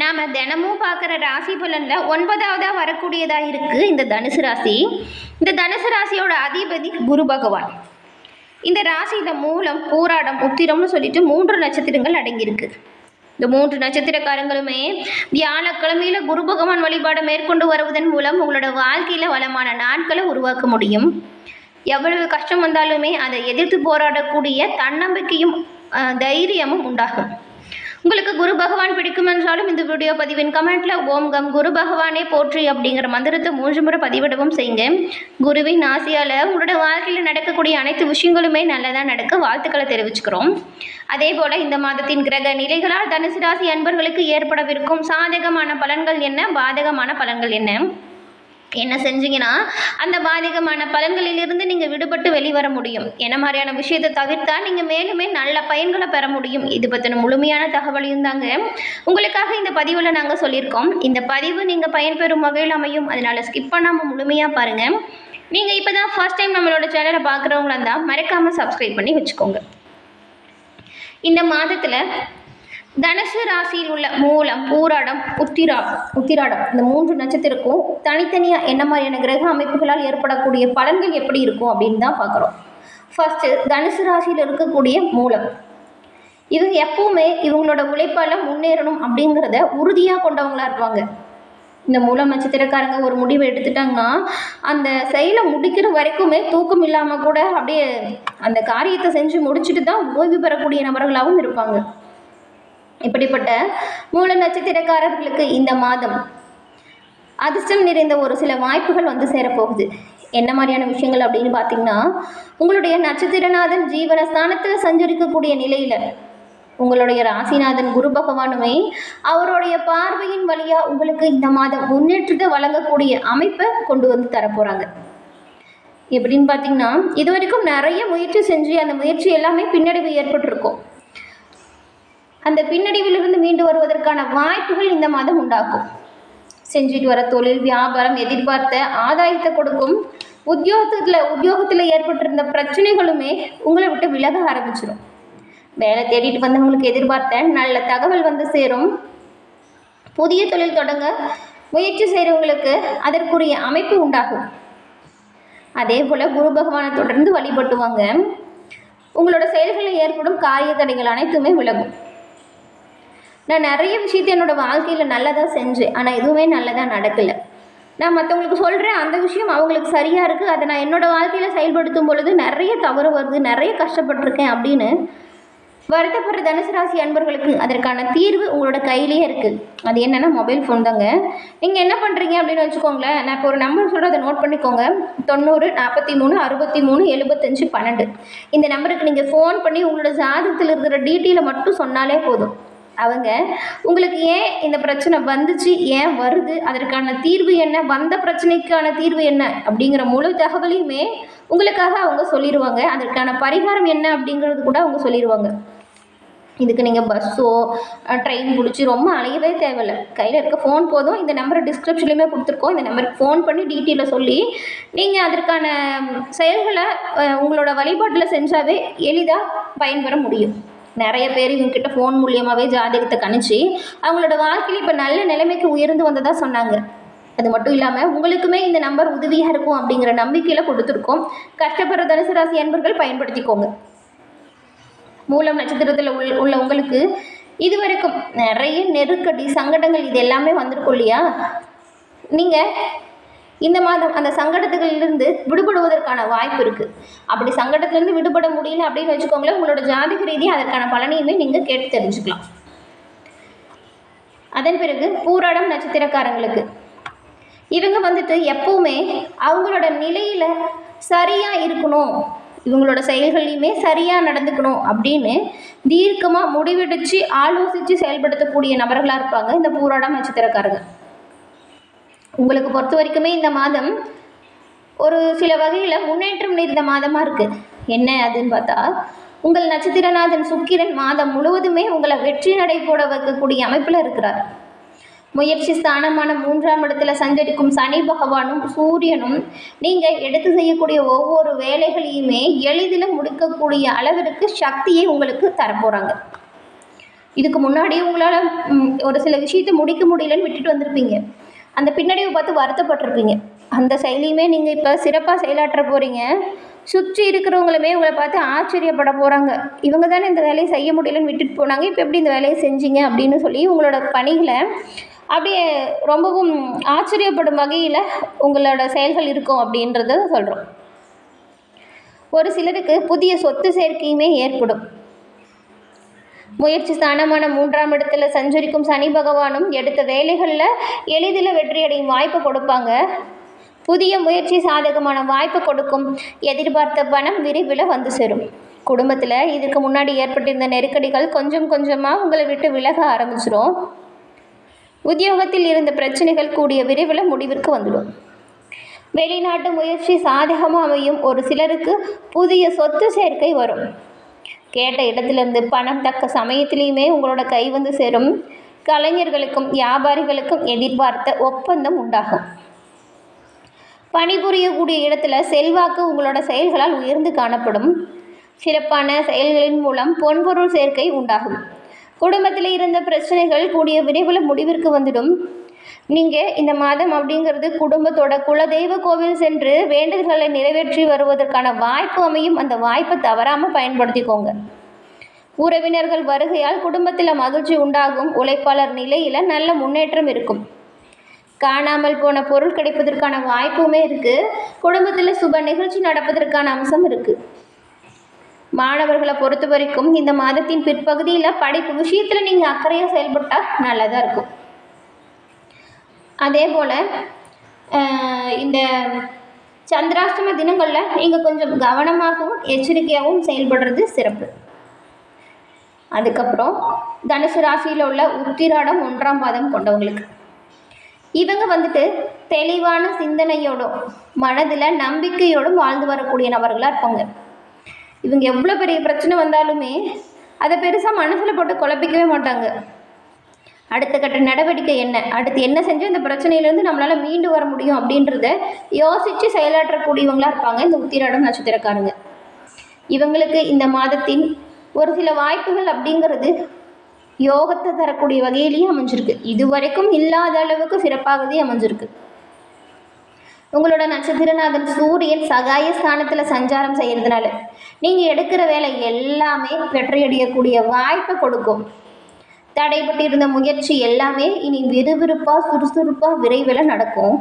நாம் தினமும் பார்க்குற ராசி பலனில் ஒன்பதாவதாக வரக்கூடியதாக இருக்குது இந்த தனுசு ராசி. இந்த தனுசு ராசியோட அதிபதி குரு பகவான். இந்த ராசியில் மூலம் பூராடம் உத்திரம்னு சொல்லிட்டு மூன்று நட்சத்திரங்கள் அடங்கியிருக்கு. இந்த மூன்று நட்சத்திரக்காரங்களுமே வியாழக்கிழமையில குரு பகவான் வழிபாடு மேற்கொண்டு வருவதன் மூலம் உங்களோட வாழ்க்கையில் வளமான நாட்களை உருவாக்க முடியும். எவ்வளவு கஷ்டம் வந்தாலுமே அதை எதிர்த்து போராடக்கூடிய தன்னம்பிக்கையும் தைரியமும் உண்டாகும். உங்களுக்கு குரு பகவான் பிடிக்கும் என்றாலும் இந்த வீடியோ பதிவின் கமெண்ட்ல ஓம் கம் குரு பகவானே போற்றி அப்படிங்கிற மந்திரத்தை மூன்று முறை பதிவிடவும் செய்யுங்க. குருவின் ஆசையால் உங்களோட வாழ்க்கையில் நடக்கக்கூடிய அனைத்து விஷயங்களுமே நல்லதாக நடக்க வாழ்த்துக்களை தெரிவிச்சுக்கிறோம். அதே போல் இந்த மாதத்தின் கிரக நிலைகளால் தனுசு ராசி அன்பர்களுக்கு ஏற்படவிருக்கும் சாதகமான பலன்கள் என்ன? பாதகமான பலன்கள் என்ன? என்ன செஞ்சீங்கன்னா அந்த பாதிகமான பலன்களிலிருந்து நீங்கள் விடுபட்டு வெளிவர முடியும். என்ன மாதிரியான விஷயத்தை தவிர்த்தா நீங்கள் மேலுமே நல்ல பயன்களை பெற முடியும். இது பற்றின முழுமையான தகவலையும் தாங்க உங்களுக்காக இந்த பதிவில் நாங்கள் சொல்லியிருக்கோம். இந்த பதிவு நீங்கள் பயன்பெறும் வகையில் அமையும். அதனால் ஸ்கிப் பண்ணாமல் முழுமையாக பாருங்கள் நீங்கள் இப்போ தான் ஃபர்ஸ்ட் டைம் நம்மளோட சேனலை பார்க்குறவங்களா இருந்தால் மறக்காமல் சப்ஸ்கிரைப் பண்ணி வச்சுக்கோங்க. இந்த மாதத்தில் தனுசு ராசியில் உள்ள மூலம் பூராடம் உத்திரா உத்திராடம். இந்த மூன்று நட்சத்திரக்கும் தனித்தனியாக என்ன மாதிரியான கிரக அமைப்புகளால் ஏற்படக்கூடிய பலன்கள் எப்படி இருக்கும் அப்படின்னு தான் பார்க்குறோம். ஃபஸ்ட்டு தனுசு ராசியில் இருக்கக்கூடிய மூலம். இவங்க எப்பவுமே இவங்களோட உழைப்பால் முன்னேறணும் அப்படிங்கிறத உறுதியாக கொண்டவங்களா இருப்பாங்க. இந்த மூலம் நட்சத்திரக்காரங்க ஒரு முடிவு எடுத்துட்டாங்கன்னா அந்த செயலை முடிக்கிற வரைக்குமே தூக்கம் இல்லாமல் கூட அப்படியே அந்த காரியத்தை செஞ்சு முடிச்சுட்டு தான் ஓய்வு பெறக்கூடிய நபர்களாகவும் இருப்பாங்க. இப்படிப்பட்ட மூல நட்சத்திரக்காரர்களுக்கு இந்த மாதம் அதிர்ஷ்டம் நிறைந்த ஒரு சில வாய்ப்புகள் வந்து சேரப்போகுது. என்ன மாதிரியான விஷயங்கள் அப்படின்னு பார்த்தீங்கன்னா உங்களுடைய நட்சத்திரநாதன் ஜீவனஸ்தானத்தில் சஞ்சரிக்கக்கூடிய நிலையில் உங்களுடைய ராசிநாதன் குரு பகவானுமே அவருடைய பார்வையின் வழியாக உங்களுக்கு இந்த மாதம் முன்னேற்றத்தை வழங்கக்கூடிய அமைப்பை கொண்டு வந்து தரப்போகிறாங்க எப்படின்னு பார்த்தீங்கன்னா இது வரைக்கும் நிறைய முயற்சி செஞ்சு அந்த முயற்சி எல்லாமே பின்னடைவு ஏற்பட்டிருக்கும். அந்த பின்னடைவிலிருந்து மீண்டு வருவதற்கான வாய்ப்புகள் இந்த மாதம் உண்டாக்கும் செஞ்சுட்டு வர தொழில் வியாபாரம் எதிர்பார்த்த ஆதாயத்தை கொடுக்கும் உத்தியோகத்தில் உத்தியோகத்தில் ஏற்பட்டிருந்த பிரச்சனைகளுமே உங்களை விட்டு விலக ஆரம்பிச்சிடும் வேலை தேடிட்டு வந்தவங்களுக்கு எதிர்பார்த்த நல்ல தகவல் வந்து சேரும். புதிய தொழில் தொடங்க முயற்சி செய்கிறவங்களுக்கு அதற்குரிய அமைப்பு உண்டாகும். அதே போல் குரு பகவானை தொடர்ந்து வழிபட்டுவாங்க. உங்களோட செயல்களில் ஏற்படும் காரிய தடைகள் அனைத்துமே விலகும். நான் நிறைய விஷயத்தை என்னோட வாழ்க்கையில் நல்லதாக செஞ்சேன். ஆனால் எதுவுமே நல்லதாக நடக்கலை. நான் மற்றவங்களுக்கு சொல்கிறேன் அந்த விஷயம் அவங்களுக்கு சரியாக இருக்குது அதை நான் என்னோட வாழ்க்கையில் செயல்படுத்தும் பொழுது நிறைய தவறு வருது நிறைய கஷ்டப்பட்டிருக்கேன் அப்படின்னு வருத்தப்படுற தனுசு ராசி அன்பர்களுக்கு அதற்கான தீர்வு உங்களோட கையிலேயே இருக்குது அது என்னென்னா மொபைல் ஃபோன் தாங்க. நீங்கள் என்ன பண்ணுறீங்க அப்படின்னு வச்சுக்கோங்களேன் நான் இப்போ ஒரு நம்பர் சொல்கிறேன் அதை நோட் பண்ணிக்கோங்க. தொண்ணூறு நாற்பத்தி மூணு அறுபத்தி மூணு எழுபத்தஞ்சு பன்னெண்டு. இந்த நம்பருக்கு நீங்கள் ஃபோன் பண்ணி உங்களோட ஜாதகத்தில் இருக்கிற டீட்டெயிலை மட்டும் சொன்னாலே போதும். அவங்க உங்களுக்கு ஏன் இந்த பிரச்சனை வந்துச்சு? ஏன் வருது? அதற்கான தீர்வு என்ன? வந்த பிரச்சனைக்கான தீர்வு என்ன? அப்படிங்கிற முழு தகவலையுமே உங்களுக்காக அவங்க சொல்லிடுவாங்க அதற்கான பரிகாரம் என்ன அப்படிங்கிறது கூட அவங்க சொல்லிடுவாங்க இதுக்கு நீங்கள் பஸ்ஸோ ட்ரெயின் பிடிச்சி ரொம்ப அலையவே தேவையில்ல. கையில் இருக்க ஃபோன் போதும். இந்த நம்பரை டிஸ்கிரிப்ஷன்லையுமே கொடுத்துருக்கோம். இந்த நம்பருக்கு ஃபோன் பண்ணி டீட்டெயிலில் சொல்லி நீங்கள் அதற்கான செயல்களை உங்களோட வழிபாட்டில் செஞ்சாவே எளிதாக பயன்பெற முடியும். நிறைய பேர் இவங்ககிட்ட ஃபோன் மூலியமாகவே ஜாதகத்தை கணிச்சு அவங்களோட வாழ்க்கையில் இப்போ நல்ல நிலைமைக்கு உயர்ந்து வந்ததாக சொன்னாங்க. அது மட்டும் இல்லாமல் உங்களுக்குமே இந்த நம்பர் உதவியாக இருக்கும் அப்படிங்கிற நம்பிக்கையில் கொடுத்துருக்கோம். கஷ்டப்படுற தனுசு ராசி அன்பர்கள் பயன்படுத்திக்கோங்க. மூலம் நட்சத்திரத்தில் உள்ள உள்ள உங்களுக்கு இது வரைக்கும் நிறைய நெருக்கடி சங்கடங்கள் இது எல்லாமே வந்திருக்கும் இல்லையா? நீங்கள் இந்த மாதம் அந்த சங்கடத்துகளிலிருந்து விடுபடுவதற்கான வாய்ப்பு இருக்குது அப்படி சங்கடத்துலேருந்து விடுபட முடியல அப்படின்னு வச்சுக்கோங்களேன் உங்களோட ஜாதக ரீதியாக அதற்கான பலனையுமே நீங்கள் கேட்டு தெரிஞ்சுக்கலாம். அதன் பிறகு பூராடம் நட்சத்திரக்காரங்களுக்கு. இவங்க வந்துட்டு எப்பவுமே அவங்களோட நிலையில் சரியாக இருக்கணும். இவங்களோட செயல்களையுமே சரியாக நடந்துக்கணும் அப்படின்னு தீர்க்கமாக முடிவெடுத்து ஆலோசித்து செயல்படுத்தக்கூடிய நபர்களாக இருப்பாங்க இந்த பூராடம் நட்சத்திரக்காரங்க. உங்களுக்கு பொறுத்த வரைக்குமே இந்த மாதம் ஒரு சில வகையில் முன்னேற்றம் நிறைந்த மாதமாக இருக்குது என்ன அதுன்னு பார்த்தா உங்கள் நட்சத்திரநாதன் சுக்கிரன் மாதம் முழுவதுமே உங்களை வெற்றி நடை போட வைக்கக்கூடிய அமைப்பில் இருக்கிறார். முயற்சி ஸ்தானமான மூன்றாம் இடத்துல சஞ்சரிக்கும் சனி பகவானும் சூரியனும் நீங்கள் எடுத்து செய்யக்கூடிய ஒவ்வொரு வேலைகளையுமே எளிதில் முடிக்கக்கூடிய அளவிற்கு சக்தியை உங்களுக்கு தரப்போகிறாங்க இதுக்கு முன்னாடி உங்களால் ஒரு சில விஷயத்தை முடிக்க முடியலன்னு விட்டுட்டு வந்திருப்பீங்க. அந்த பின்னடைவை பார்த்து வருத்தப்பட்டிருப்பீங்க. அந்த செயலியுமே நீங்கள் இப்போ சிறப்பாக செயலாற்ற போகிறீங்க சுற்றி இருக்கிறவங்களுமே உங்களை பார்த்து ஆச்சரியப்பட போகிறாங்க இவங்க தானே இந்த வேலையை செய்ய முடியலன்னு விட்டுட்டு போனாங்க. இப்போ எப்படி இந்த வேலையை செஞ்சீங்க அப்படின்னு சொல்லி உங்களோட பணிகளை அப்படியே ரொம்பவும் ஆச்சரியப்படும் வகையில் உங்களோட செயல்கள் இருக்கும் அப்படின்றத சொல்கிறோம் ஒரு சிலருக்கு புதிய சொத்து சேர்க்கையுமே ஏற்படும். முயற்சி ஸ்தானமான மூன்றாம் இடத்துல சஞ்சரிக்கும் சனி பகவானும் எடுத்த வேலைகளில் எளிதில் வெற்றியடையும் வாய்ப்பு கொடுப்பாங்க. புதிய முயற்சி சாதகமான வாய்ப்பு கொடுக்கும். எதிர்பார்த்த பணம் விரைவில் வந்து சேரும். குடும்பத்தில் இதுக்கு முன்னாடி ஏற்பட்டிருந்த நெருக்கடிகள் கொஞ்சம் கொஞ்சமாக உங்களை விட்டு விலக ஆரம்பிச்சிடும் உத்தியோகத்தில் இருந்த பிரச்சனைகள் கூடிய விரைவில் முடிவிற்கு வந்துடும். வெளிநாட்டு முயற்சி சாதகமாக அமையும் ஒரு சிலருக்கு புதிய சொத்து சேர்க்கை வரும். கேட்ட இடத்திலிருந்து பணம் தக்க சமயத்திலையுமே உங்களோட கை வந்து சேரும். கலைஞர்களுக்கும் வியாபாரிகளுக்கும் எதிர்பார்த்த ஒப்பந்தம் உண்டாகும். பணிபுரியக்கூடிய இடத்துல செல்வாக்கு உங்களோட செயல்களால் உயர்ந்து காணப்படும். சிறப்பான செயல்களின் மூலம் பொன்பொருள் சேர்க்கை உண்டாகும். குடும்பத்தில் இருந்த பிரச்சனைகள் கூடிய விரைவில் முடிவிற்கு வந்துடும். நீங்கள் இந்த மாதம் அப்படிங்கிறது குடும்பத்தோட குலதெய்வ கோவில் சென்று வேண்டுதல்களை நிறைவேற்றி வருவதற்கான வாய்ப்பு அமையும். அந்த வாய்ப்பை தவறாமல் பயன்படுத்திக்கோங்க. உறவினர்கள் வருகையால் குடும்பத்தில் மகிழ்ச்சி உண்டாகும். உழைப்பாளர் நிலையில் நல்ல முன்னேற்றம் இருக்கும். காணாமல் போன பொருள் கிடைப்பதற்கான வாய்ப்புமே இருக்குது குடும்பத்தில் சுப நிகழ்ச்சி நடப்பதற்கான அம்சம் இருக்குது மாணவர்களை பொறுத்த வரைக்கும் இந்த மாதத்தின் பிற்பகுதியில் படிப்பு விஷயத்தில் நீங்கள் அக்கறையாக செயல்பட்டால் நல்லதாக இருக்கும். அதே போல் இந்த சந்திராஷ்டம தினங்களில் நீங்கள் கொஞ்சம் கவனமாகவும் எச்சரிக்கையாகவும் செயல்படுறது சிறப்பு. அதுக்கப்புறம் தனுசு ராசியில் உள்ள உத்திராடம் ஒன்றாம் பாதம் கொண்டவங்களுக்கு. இவங்க வந்துட்டு தெளிவான சிந்தனையோடும் மனதில் நம்பிக்கையோடும் வாழ்ந்து வரக்கூடிய நபர்களாக இருப்பாங்க. இவங்க எவ்வளோ பெரிய பிரச்சனை வந்தாலுமே அதை பெருசாக மனசில் போட்டு குழப்பிக்கவே மாட்டாங்க. அடுத்த கட்ட நடவடிக்கை என்ன? அடுத்து என்ன செஞ்சு இந்த பிரச்சனையிலேருந்து நம்மளால் மீண்டு வர முடியும் அப்படின்றத யோசித்து செயலாற்றக்கூடியவங்களாக இருப்பாங்க. இந்த உத்திராடம் நட்சத்திரக்காரங்க. இவங்களுக்கு இந்த மாதத்தின் ஒரு சில வாய்ப்புகள் அப்படிங்கிறது யோகத்தை தரக்கூடிய வகையிலேயே அமைஞ்சிருக்கு. இதுவரைக்கும் இல்லாத அளவுக்கு சிறப்பாகவே அமைஞ்சிருக்கு. உங்களோட நட்சத்திரநாதன் சூரியன் சகாய ஸ்தானத்தில் சஞ்சாரம் செய்கிறதுனால நீங்கள் எடுக்கிற வேலை எல்லாமே வெற்றியடையக்கூடிய வாய்ப்பை கொடுக்கும். தடைபட்டிருந்த முயற்சி எல்லாமே இனி விறுவிறுப்பாக சுறுசுறுப்பாக விரைவில் நடக்கும்.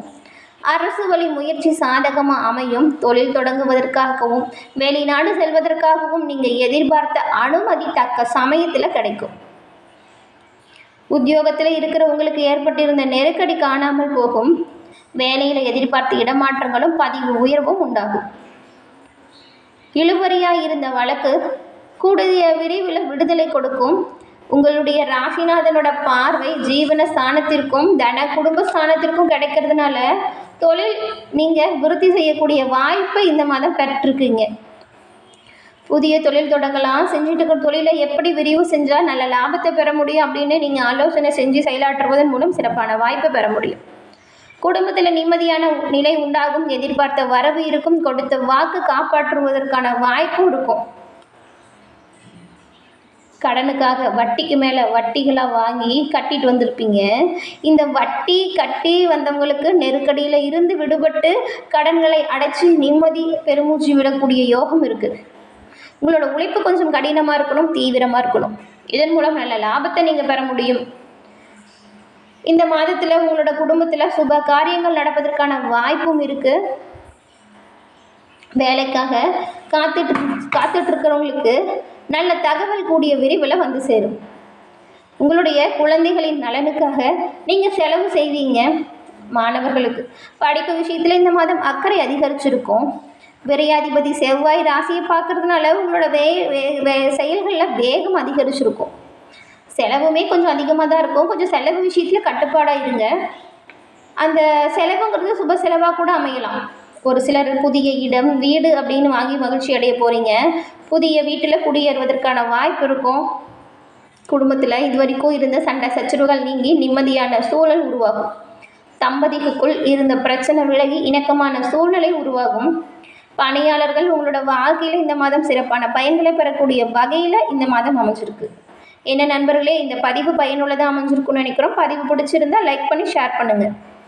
அரசு வழி முயற்சி சாதகமாக அமையும். தொழில் தொடங்குவதற்காகவும் வெளிநாடு செல்வதற்காகவும் நீங்கள் எதிர்பார்த்த அனுமதி தக்க சமயத்தில் கிடைக்கும். உத்தியோகத்தில் இருக்கிற உங்களுக்கு ஏற்பட்டிருந்த நெருக்கடி காணாமல் போகும். வேலையில் எதிர்பார்த்த இடமாற்றங்களும் பதிவு உயர்வும் உண்டாகும். இழுபறியாக இருந்த வழக்கு கூடிய விரைவில் விடுதலை கொடுக்கும். உங்களுடைய ராசிநாதனோட பார்வை ஜீவன ஸ்தானத்திற்கும் தன குடும்ப ஸ்தானத்திற்கும் கிடைக்கிறதுனால தொழில் நீங்கள் விருத்தி செய்யக்கூடிய வாய்ப்பை இந்த மாதம் பெற்றிருக்கீங்க. புதிய தொழில் தொடங்கலாம். செஞ்சுட்டு இருக்கிற தொழிலை எப்படி விரிவு செஞ்சால் நல்ல லாபத்தை பெற முடியும் அப்படின்னு நீங்கள் ஆலோசனை செஞ்சு செயலாற்றுவதன் மூலம் சிறப்பான வாய்ப்பை பெற முடியும். குடும்பத்தில் நிம்மதியான நிலை உண்டாகும். எதிர்பார்த்த வரவு இருக்கும். கொடுத்த வாக்கு காப்பாற்றுவதற்கான வாய்ப்பும் இருக்கும். கடனுக்காக வட்டிக்கு மேலே வட்டிகளாக வாங்கி கட்டிட்டு வந்திருப்பீங்க. இந்த வட்டி கட்டி வந்தவங்களுக்கு நெருக்கடியில் இருந்து விடுபட்டு கடன்களை அடைச்சி நிம்மதி பெருமூச்சு விடக்கூடிய யோகம் இருக்குது உங்களோட உழைப்பு கொஞ்சம் கடினமாக இருக்கணும் தீவிரமாக இருக்கணும். இதன் மூலம் நல்ல லாபத்தை நீங்கள் பெற முடியும். இந்த மாதத்தில் உங்களோட குடும்பத்தில் சுப காரியங்கள் நடப்பதற்கான வாய்ப்பும் இருக்குது வேலைக்காக காத்துட்டு காத்துட்ருக்கிறவங்களுக்கு நல்ல தகவல் கூடிய விரைவில் வந்து சேரும். உங்களுடைய குழந்தைகளின் நலனுக்காக நீங்கள் செலவு செய்வீங்க மாணவர்களுக்கு. படிப்பு விஷயத்தில் இந்த மாதம் அக்கறை அதிகரிச்சிருக்கும். விரையாதிபதி செவ்வாய் ராசியை பார்க்கறதுனால உங்களோட வே வே- வே- செயல்களில் வேகம் அதிகரிச்சிருக்கும். செலவுமே கொஞ்சம் அதிகமாக தான் இருக்கும். கொஞ்சம் செலவு விஷயத்தில் கட்டுப்பாடாக இருங்க. அந்த செலவுங்கிறது சுப செலவாக கூட அமையலாம். ஒரு சிலர் புதிய இடம் வீடு அப்படின்னு வாங்கி மகிழ்ச்சி அடைய போகிறீங்க புதிய வீட்டில் குடியேறுவதற்கான வாய்ப்பு இருக்கும். குடும்பத்தில் இதுவரைக்கும் இருந்த சண்டை சச்சரவுகள் நீங்கி நிம்மதியான சூழல் உருவாகும். தம்பதிக்குள் இருந்த பிரச்சனை விலகி இணக்கமான சூழ்நிலை உருவாகும். பணியாளர்கள் உங்களோட வாழ்க்கையில் இந்த மாதம் சிறப்பான பயன்களை பெறக்கூடிய வகையில் இந்த மாதம் அமைஞ்சிருக்கு. என்ன நண்பர்களே இந்த பதிவு பயனுள்ளதாக அமைஞ்சிருக்குன்னு நினைக்கிறோம். பதிவு பிடிச்சிருந்தா லைக் பண்ணி ஷேர் பண்ணுங்கள்